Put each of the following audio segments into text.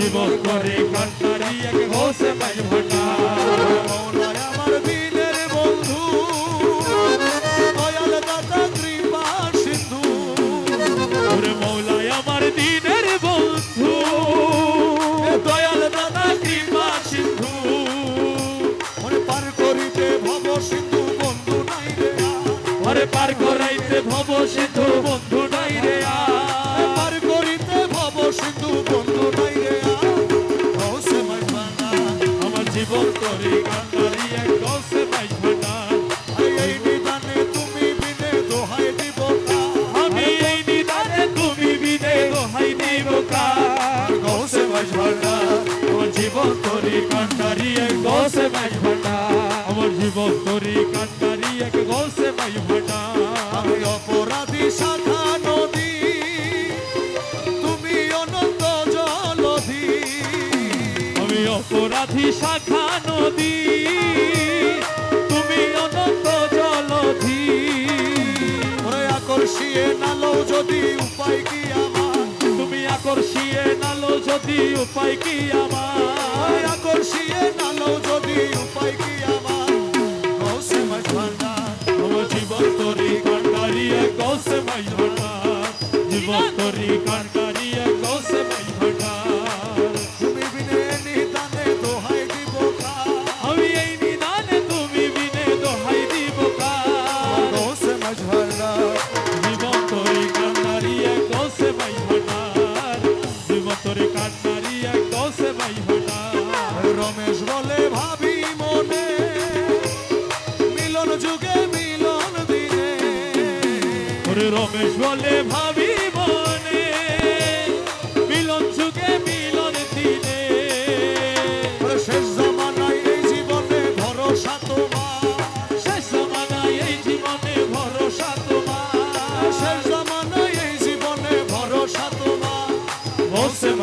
জীবন তরি কান্তারি এক দোষে ওরে পার করাইতে ভব সিন্ধু বন্ধু নাই রে। পার করিতে ভব সিন্ধু বন্ধু নাই রে আমার জীবন তরি কান্দারি এক দশে মাই ভান্ডার এই নিদানে তুমি বিনে দোহাই দিব আমি এই নিদানে তুমি বিদে দোহাই দিব কার দোষে মাঝ ভান্ডার আমার জীবন তরি কান্দারি এক দশে আমার জীবন অপরাধী শাখা নদী তুমি অনন্ত জলধি। ওরে আকর্ষিয়ে নালো যদি উপায় কি আমার? তুমি আকর্ষিয়ে নালো যদি উপায় কি আমার? আকর্ষিয়ে নালো যদি উপায় তরি কান্ডারি এক রমেশ বলে, ভাবি মনে, মিলন যুগে, মিলন দিনে। ভাবি মিলন যুগে, মিলন দিনে। শেষ জমানায় এই জীবনে ভরসা তোমার। শেষ জমানায় এই জীবনে ভরসা তোমার। শেষ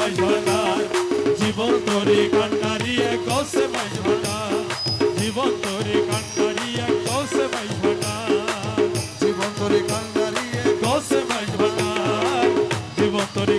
মাই ভান্ডার জীবন তোরে কান্নারি এক কৌশে মাই ভান্ডার জীবন তোরে কান্নারি এক কৌশে মাই ভান্ডার জীবন তোরে কান্নারি এক কৌশে মাই ভান্ডার জীবন তোরে